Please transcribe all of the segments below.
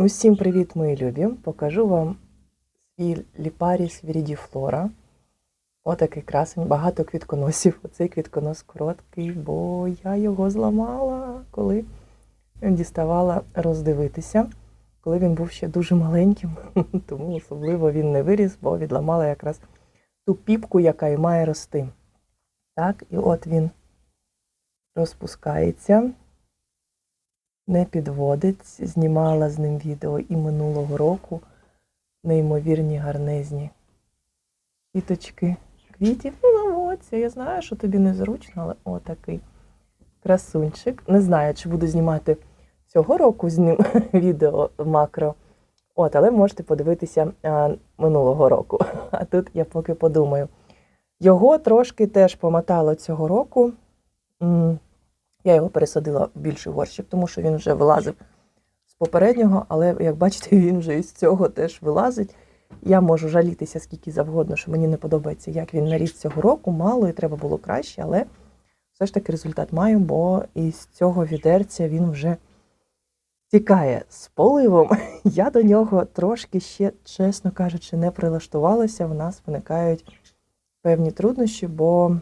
Усім привіт, мої любі! Покажу вам свій ліпаріс Вірідіфлора. Отакий красень, багато квітконосів. Оцей квітконос короткий, бо я його зламала, коли діставала роздивитися, коли він був ще дуже маленьким, тому особливо він не виріс, бо відламала якраз ту піпку, яка і має рости. Так, і от він розпускається не підводить. Знімала з ним відео і минулого року. Неймовірні гарнезні квіточки квітів. Ну, наводься. Я знаю, що тобі незручно, але отакий красунчик. Не знаю, чи буду знімати цього року з ним відео макро. От, але можете подивитися а, минулого року. А тут я поки подумаю. Його трошки теж помотало цього року. Я його пересадила в більший горщик, тому що він вже вилазив з попереднього, але як бачите, він вже із цього теж вилазить. Я можу жалітися скільки завгодно, що мені не подобається, як він наріс цього року, мало і треба було краще, але все ж таки результат маю, бо із цього відерця він вже тікає з поливом. Я до нього трошки ще, чесно кажучи, не прилаштувалася. В нас виникають певні труднощі, бо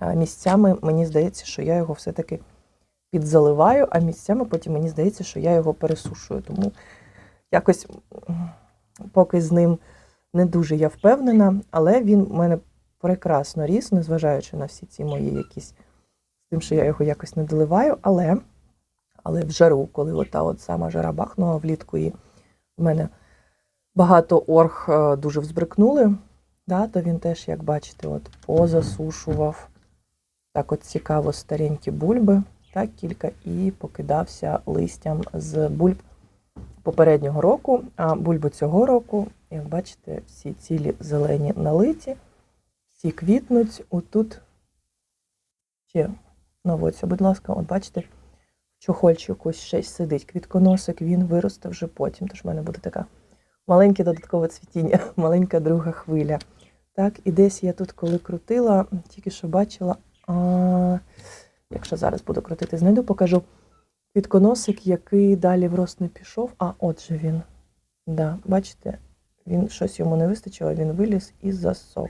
місцями мені здається, що я його все-таки підзаливаю, а місцями потім мені здається, що я його пересушую. Тому якось поки з ним не дуже я впевнена, але він в мене прекрасно ріс, незважаючи на всі ці мої якісь з тим, що я його якось не доливаю, але, але в жару, коли ота от сама жара бахнула влітку, і в мене багато орг е, дуже взбрикнули, да, то він теж, як бачите, от позасушував так от цікаво старенькі бульби, так кілька, і покидався листям з бульб попереднього року. А бульби цього року, як бачите, всі цілі зелені налиті, всі квітнуть. Отут ще наводься, будь ласка, от бачите, в чохольчику ще сидить квітконосик, він виросте вже потім. Тож в мене буде така маленьке додаткове цвітіння, маленька друга хвиля. Так, і десь я тут, коли крутила, тільки що бачила а, якщо зараз буду крутити, знайду, покажу квітконосик, який далі в рост не пішов. А, от же він. Да, бачите, він щось йому не вистачило, він виліз і засох.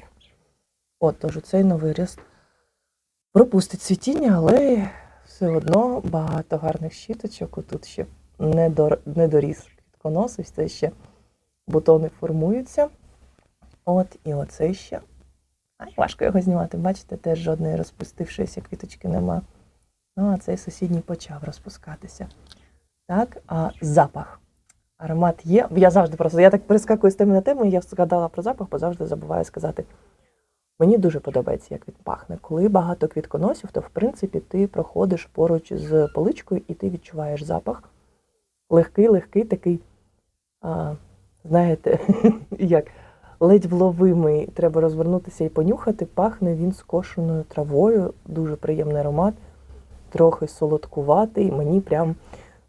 От, тож цей новий ріст пропустить цвітіння, але все одно багато гарних щіточок. Отут ще не, дор... не доріс квітконос, ось це ще бутони формуються. От, і оцей ще. Важко його знімати, бачите, теж жодної розпустившоїся квіточки нема. Ну, а цей сусідній почав розпускатися. Так, а запах. Аромат є. Я завжди просто, я так перескакую з теми на тему, я згадала про запах, бо завжди забуваю сказати. Мені дуже подобається, як він пахне. Коли багато квітконосів, то в принципі ти проходиш поруч з поличкою і ти відчуваєш запах. Легкий, легкий, такий, а, знаєте, як ледь вловимий. Треба розвернутися і понюхати. Пахне він скошеною травою, дуже приємний аромат, трохи солодкуватий. Мені прям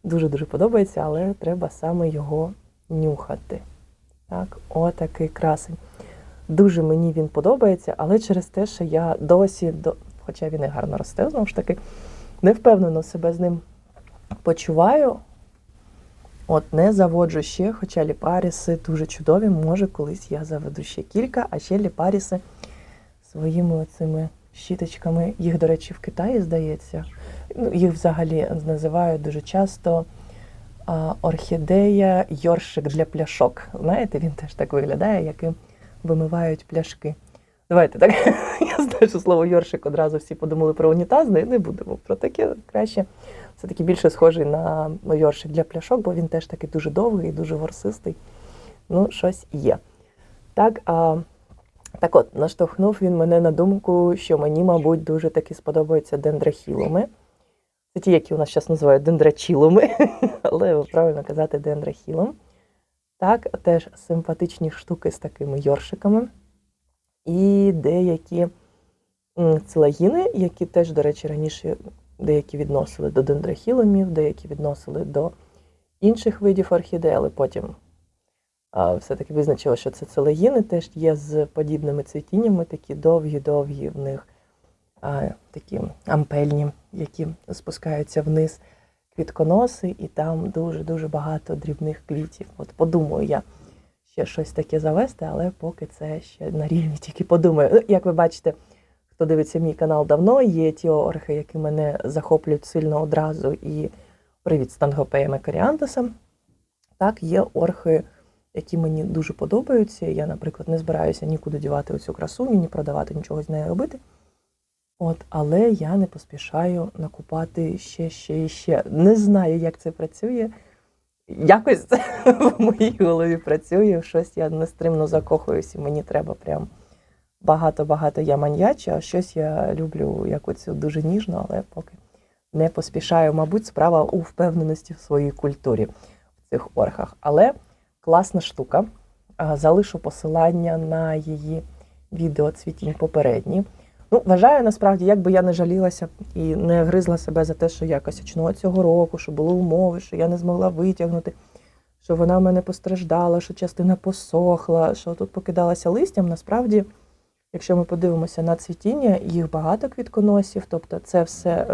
дуже-дуже подобається, але треба саме його нюхати. Так, отакий красень. Дуже мені він подобається, але через те, що я досі, до... хоча він і гарно росте, знову ж таки, не впевнено себе з ним почуваю. От не заводжу ще, хоча ліпаріси дуже чудові. Може, колись я заведу ще кілька, а ще ліпаріси своїми оцими щіточками. Їх, до речі, в Китаї здається. Ну, їх взагалі називають дуже часто а, орхідея йоршик для пляшок. Знаєте, він теж так виглядає, яким вимивають пляшки. Давайте так. Я знаю, що слово йоршик одразу всі подумали про унітаз, не не будемо про таке краще. Все-таки більше схожий на йоршик для пляшок, бо він теж такий дуже довгий і дуже ворсистий. Ну, щось є. Так, а, так от, наштовхнув він мене на думку, що мені, мабуть, дуже таки сподобаються дендрахіломи. Це ті, які у нас зараз називають дендрачіломи, але правильно казати дендрахілом. Так, теж симпатичні штуки з такими йоршиками. І деякі целагіни, які теж, до речі, раніше деякі відносили до дендрахіломів, деякі відносили до інших видів орхідей, але потім все-таки визначили, що це целагіни, теж є з подібними цвітіннями, такі довгі-довгі в них а, такі ампельні, які спускаються вниз. квітконоси, і там дуже-дуже багато дрібних квітів. От подумаю я ще щось таке завести, але поки це ще на рівні, тільки подумаю. Ну, як ви бачите, хто дивиться мій канал давно, є ті орхи, які мене захоплюють сильно одразу. І привіт стангопеями коріантесам. Так, є орхи, які мені дуже подобаються. Я, наприклад, не збираюся нікуди дівати оцю красуню, ні продавати, нічого з нею робити. От, але я не поспішаю накупати ще, ще і ще. Не знаю, як це працює. Якось це в моїй голові працює. Щось я нестримно закохуюсь, і мені треба прям багато-багато я маньяча, а щось я люблю як оцю дуже ніжно, але поки не поспішаю. Мабуть, справа у впевненості в своїй культурі в цих орхах. Але класна штука. Залишу посилання на її відео цвітінь попередні. Ну, вважаю, насправді, як би я не жалілася і не гризла себе за те, що я косячнула цього року, що були умови, що я не змогла витягнути, що вона в мене постраждала, що частина посохла, що тут покидалася листям. Насправді, якщо ми подивимося на цвітіння, їх багато квітконосів, тобто це все е,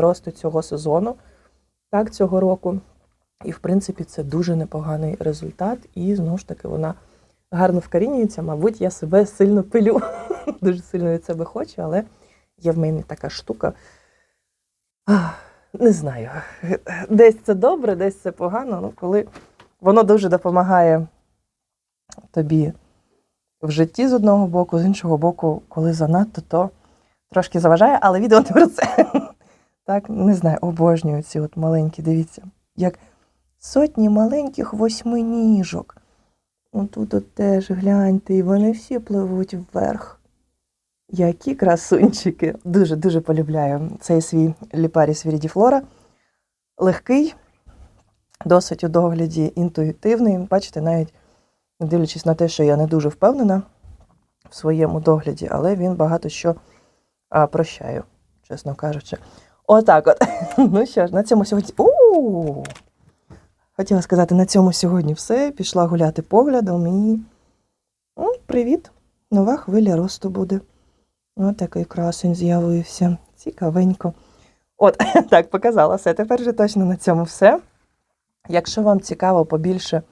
росте цього сезону, так, цього року. І, в принципі, це дуже непоганий результат, і знову ж таки вона гарно вкорінюється. Мабуть, я себе сильно пилю. Дуже сильно від себе хочу, але є в мене така штука. Не знаю. Десь це добре, десь це погано. Ну, коли воно дуже допомагає тобі в житті з одного боку, з іншого боку, коли занадто, то трошки заважає, але відео не про це. Так, не знаю, обожнюю ці от маленькі, дивіться, як сотні маленьких восьминіжок. Отут от теж гляньте, і вони всі пливуть вверх. Які красунчики. Дуже-дуже полюбляю цей свій ліпаріс Вірідіфлора. Легкий, досить у догляді інтуїтивний. Бачите, навіть дивлячись на те, що я не дуже впевнена в своєму догляді, але він багато що а, прощаю, чесно кажучи. Отак от. Ну що ж, на цьому сьогодні. у Хотіла сказати, на цьому сьогодні все. Пішла гуляти поглядом і. О, привіт! Нова хвиля росту буде. Ось такий красень з'явився. Цікавенько. От, так, показала все. Тепер вже точно на цьому все. Якщо вам цікаво побільше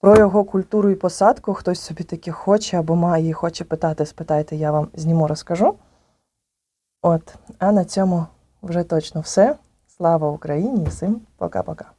про його культуру і посадку, хтось собі таки хоче або має і хоче питати, спитайте, я вам зніму, розкажу. От, а на цьому вже точно все. Слава Україні всім пока-пока.